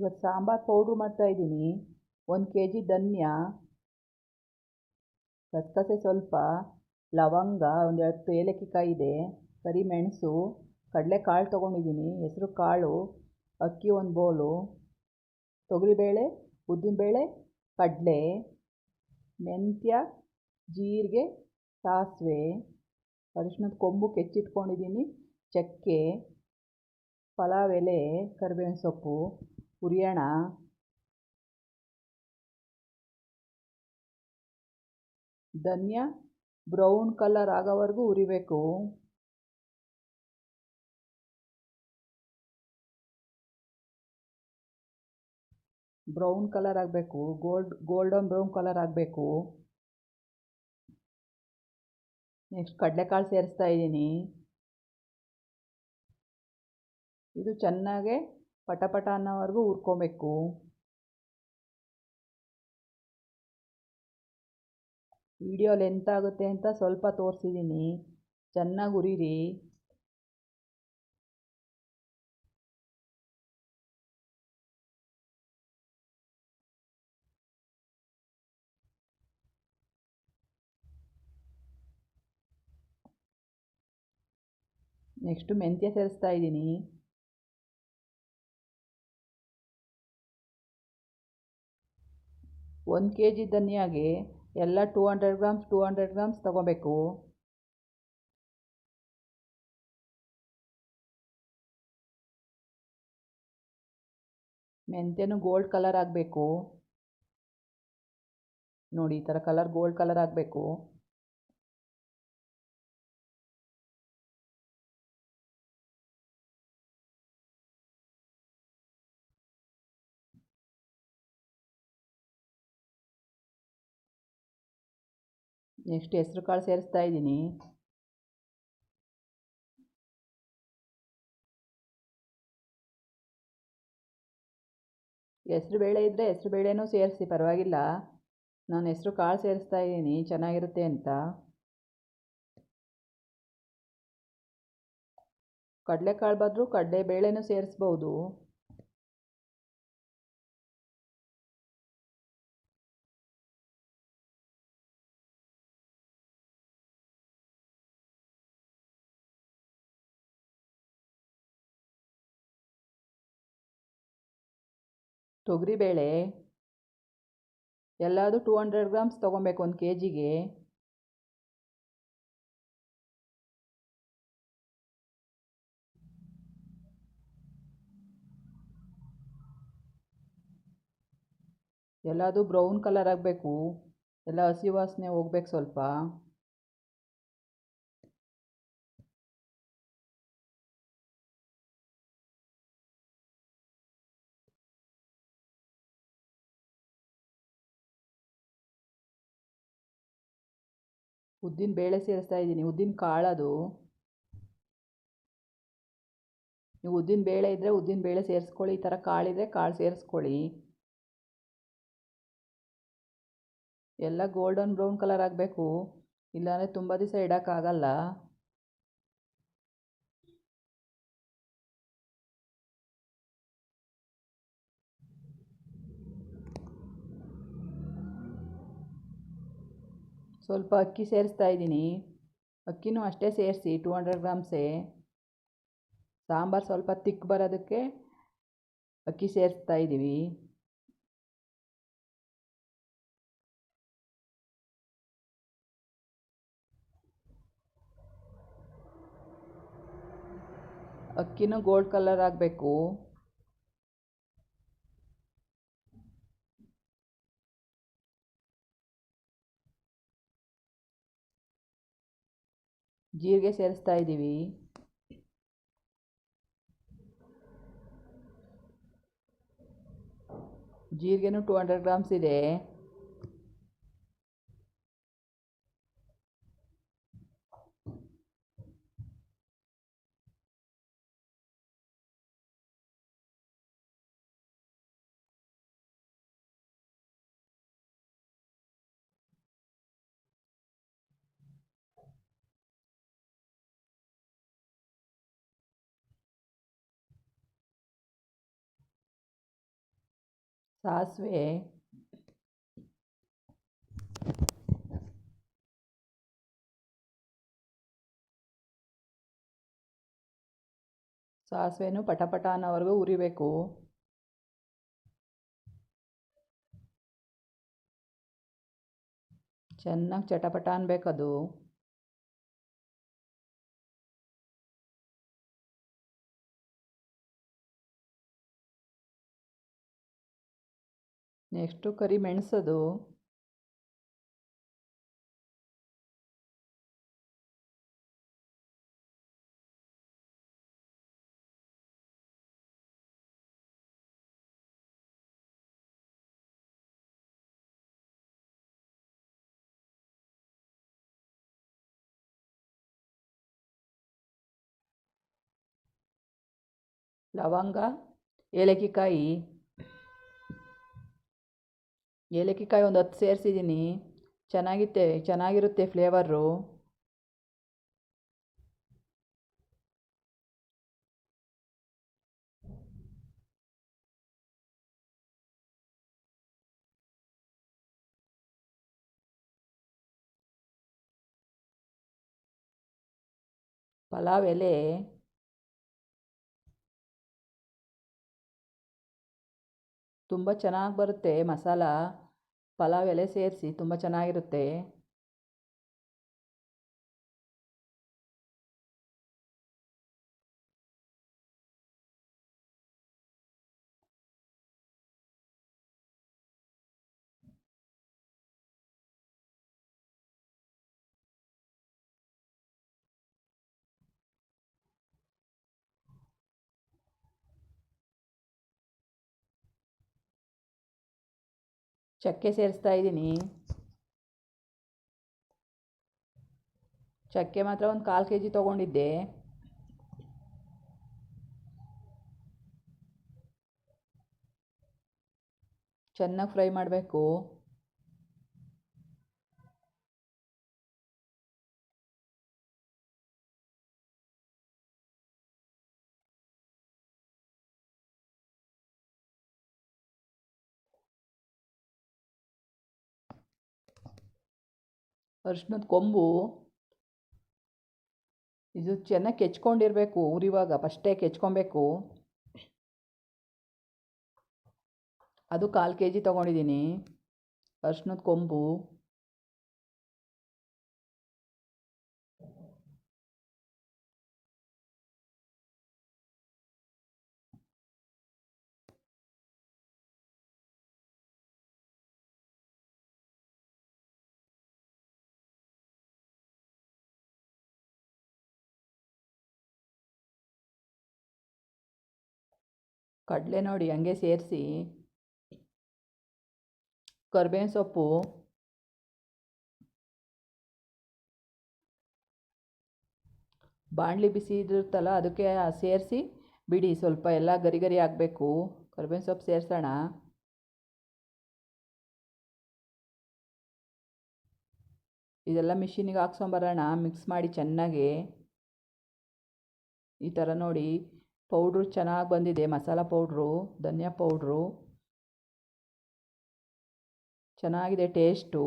ಇವತ್ತು ಸಾಂಬಾರು ಪೌಡ್ರು ಮಾಡ್ತಾಯಿದ್ದೀನಿ ಒಂದು ಕೆ ಜಿ ಧನ್ಯ ಗಸಗಸೆ ಸ್ವಲ್ಪ, ಲವಂಗ, ಒಂದು ಹತ್ತು ಏಲಕ್ಕಿ ಕಾಯಿ ಇದೆ ಕರಿಮೆಣಸು ಕಡಲೆಕಾಳು ತೊಗೊಂಡಿದ್ದೀನಿ, ಹೆಸರು ಕಾಳು, ಅಕ್ಕಿ ಒಂದು ಬೌಲು, ತೊಗರಿಬೇಳೆ, ಉದ್ದಿನಬೇಳೆ, ಕಡಲೆ, ಮೆಂತ್ಯ, ಜೀರಿಗೆ, ಸಾಸಿವೆ ಅರಿಶಿನದ ಕೊಂಬು ಕೆಚ್ಚಿಟ್ಕೊಂಡಿದ್ದೀನಿ, ಚಕ್ಕೆ, ಪಲಾವ್ ಎಲೆ, ಕರಿಬೇವಿನ ಸೊಪ್ಪು. ಹುರಿಯೋಣ ಧನ್ಯ. ಬ್ರೌನ್ ಕಲರ್ ಆಗೋವರೆಗೂ ಉರಿಬೇಕು. ಬ್ರೌನ್ ಕಲರ್ ಆಗಬೇಕು. ಗೋಲ್ಡ್, ಗೋಲ್ಡನ್ ಬ್ರೌನ್ ಕಲರ್ ಆಗಬೇಕು. ನೆಕ್ಸ್ಟ್ ಕಡಲೆಕಾಳು ಸೇರಿಸ್ತಾ ಇದ್ದೀನಿ. ಇದು ಚೆನ್ನಾಗೆ ಪಟ ಪಟ ಅನ್ನೋವರೆಗೂ ಹುರ್ಕೊಬೇಕು ವಿಡಿಯೋ ಲೆಂತ್ ಆಗುತ್ತೆ ಅಂತ ಸ್ವಲ್ಪ ತೋರಿಸಿದ್ದೀನಿ ಚೆನ್ನಾಗಿ ಹುರಿರಿ ನೆಕ್ಸ್ಟು ಮೆಂತ್ಯ ಸೇರಿಸ್ತಾ ಇದ್ದೀನಿ ಒಂದು ಕೆ ಜಿ ಧನಿಯಾಗೆ ಎಲ್ಲ two hundred grams two hundred grams ತೊಗೋಬೇಕು. ಮೆಂತ್ಯನೂ ಗೋಲ್ಡ್ ಕಲರ್ ಆಗಬೇಕು. ನೋಡಿ, ಈ ಥರ ಕಲರ್ ಗೋಲ್ಡ್ ಕಲರ್ ಆಗಬೇಕು. ನೆಕ್ಸ್ಟ್ ಹೆಸ್ರು ಕಾಳು ಸೇರಿಸ್ತಾ ಇದ್ದೀನಿ. ಹೆಸ್ರು ಬೇಳೆ ಇದ್ದರೆ ಹೆಸ್ರು ಬೇಳೆನೂ ಸೇರಿಸಿ, ಪರವಾಗಿಲ್ಲ. ನಾನು ಹೆಸ್ರು ಕಾಳು ಸೇರಿಸ್ತಾ ಇದ್ದೀನಿ, ಚೆನ್ನಾಗಿರುತ್ತೆ ಅಂತ. ಕಡಲೆಕಾಳು ಬದಲು ಕಡಲೆ ಬೇಳೆನೂ ಸೇರಿಸ್ಬೋದು. ತೊಗರಿಬೇಳೆ ಎಲ್ಲದು ಟೂ ಹಂಡ್ರೆಡ್ ಗ್ರಾಮ್ಸ್ ತೊಗೊಬೇಕು ಒಂದು ಕೆ ಜಿಗೆ ಎಲ್ಲದು ಬ್ರೌನ್ ಕಲರ್ ಆಗಬೇಕು. ಎಲ್ಲ ಹಸಿ ವಾಸನೆ ಹೋಗ್ಬೇಕು ಸ್ವಲ್ಪ. ಉದ್ದಿನ ಬೇಳೆ ಸೇರಿಸ್ತಾ ಇದ್ದೀನಿ. ಉದ್ದಿನ ಕಾಳದು ನೀವು ಉದ್ದಿನ ಬೇಳೆ ಇದ್ದರೆ ಉದ್ದಿನ ಬೇಳೆ ಸೇರಿಸ್ಕೊಳ್ಳಿ. ಈ ಥರ ಕಾಳಿದ್ರೆ ಕಾಳು ಸೇರಿಸ್ಕೊಳ್ಳಿ. ಎಲ್ಲ ಗೋಲ್ಡನ್ ಬ್ರೌನ್ ಕಲರ್ ಆಗಬೇಕು. ಇಲ್ಲಾಂದರೆ ತುಂಬ ದಿವಸ ಇಡೋಕ್ಕಾಗಲ್ಲ. ಸ್ವಲ್ಪ ಅಕ್ಕಿ ಸೇರಿಸ್ತಾ ಇದ್ದೀನಿ. ಅಕ್ಕಿನೂ ಅಷ್ಟೇ ಸೇರಿಸಿ ಟೂ ಹಂಡ್ರೆಡ್ ಗ್ರಾಮ್ಸೇ ಸಾಂಬಾರು ಸ್ವಲ್ಪ ತಿಕ್ ಬರೋದಕ್ಕೆ ಅಕ್ಕಿ ಸೇರಿಸ್ತಾ ಇದ್ದೀವಿ. ಅಕ್ಕಿನೂ ಗೋಲ್ಡ್ ಕಲರ್ ಆಗಬೇಕು. ಜೀರಿಗೆ ಸೇರಿಸ್ತಾ ಇದ್ದೀವಿ ಜೀರಿಗೆನೂ ಟೂ ಹಂಡ್ರೆಡ್ ಗ್ರಾಮ್ಸ್ ಇದೆ. ಸಾಸಿವೆ. ಸಾಸಿವೆನೂ ಪಟಪಟ ಪಟ ಅನ್ನೋವರೆಗೂ ಉರಿಬೇಕು. ಚೆನ್ನಾಗಿ ಚಟಪಟ ಅನ್ಬೇಕದು. ನೆಕ್ಸ್ಟು ಕರಿ ಮೆಣಸದು. ಲವಂಗ ಏಲಕ್ಕಿಕಾಯಿ ಏಲಕ್ಕಿಕಾಯಿ ಒಂದು ಹತ್ತು ಸೇರಿಸಿದ್ದೀನಿ. ಚೆನ್ನಾಗಿತ್ತೆ ಚೆನ್ನಾಗಿರುತ್ತೆ ಫ್ಲೇವರು ಪಲಾವ್ ಎಲೆ ತುಂಬ ಚೆನ್ನಾಗಿ ಬರುತ್ತೆ ಮಸಾಲ ಪಲಾವ್ ಎಲೆ ಸೇರಿಸಿ ತುಂಬ ಚೆನ್ನಾಗಿರುತ್ತೆ. ಚಕ್ಕೆ ಸೇರಿಸ್ತಾ ಇದ್ದೀನಿ. ಚಕ್ಕೆ ಮಾತ್ರ ಒಂದು ಕಾಲು ಕೆ ಜಿ ತೊಗೊಂಡಿದ್ದೆ. ಚೆನ್ನಾಗಿ ಫ್ರೈ ಮಾಡಬೇಕು. ಅರಿಶಿನದ ಕೊಂಬು. ಇದು ಚೆನ್ನಾಗಿ ಕೆಚ್ಕೊಂಡಿರಬೇಕು ಉರಿವಾಗ, ಫಸ್ಟೇ ಕೆಚ್ಕೊಬೇಕು. ಅದು ಕಾಲು ಕೆ ಜಿ ತೊಗೊಂಡಿದ್ದೀನಿ ಅರಿಶಿನದ ಕೊಂಬು. ಕಡಲೆ ನೋಡಿ ಹಂಗೆ ಸೇರಿಸಿ. ಕರ್ಬೇವಿನ ಸೊಪ್ಪು. ಬಾಣಲಿ ಬಿಸಿ ಇದಿರುತ್ತಲ್ಲ ಅದಕ್ಕೆ ಸೇರಿಸಿ ಬಿಡಿ ಸ್ವಲ್ಪ ಎಲ್ಲ ಗರಿ ಗರಿ ಆಗಬೇಕು. ಕರ್ಬೇವಿನ ಸೊಪ್ಪು ಸೇರಿಸೋಣ. ಇದೆಲ್ಲ ಮಿಷಿನಿಗೆ ಹಾಕ್ಸ್ಕೊಂಬರೋಣ, ಮಿಕ್ಸ್ ಮಾಡಿ ಚೆನ್ನಾಗಿ. ಈ ಥರ ನೋಡಿ ಪೌಡ್ರು ಚೆನ್ನಾಗಿ ಬಂದಿದೆ ಮಸಾಲ ಪೌಡ್ರು ಧನಿಯಾ ಪೌಡ್ರು. ಚೆನ್ನಾಗಿದೆ ಟೇಸ್ಟು.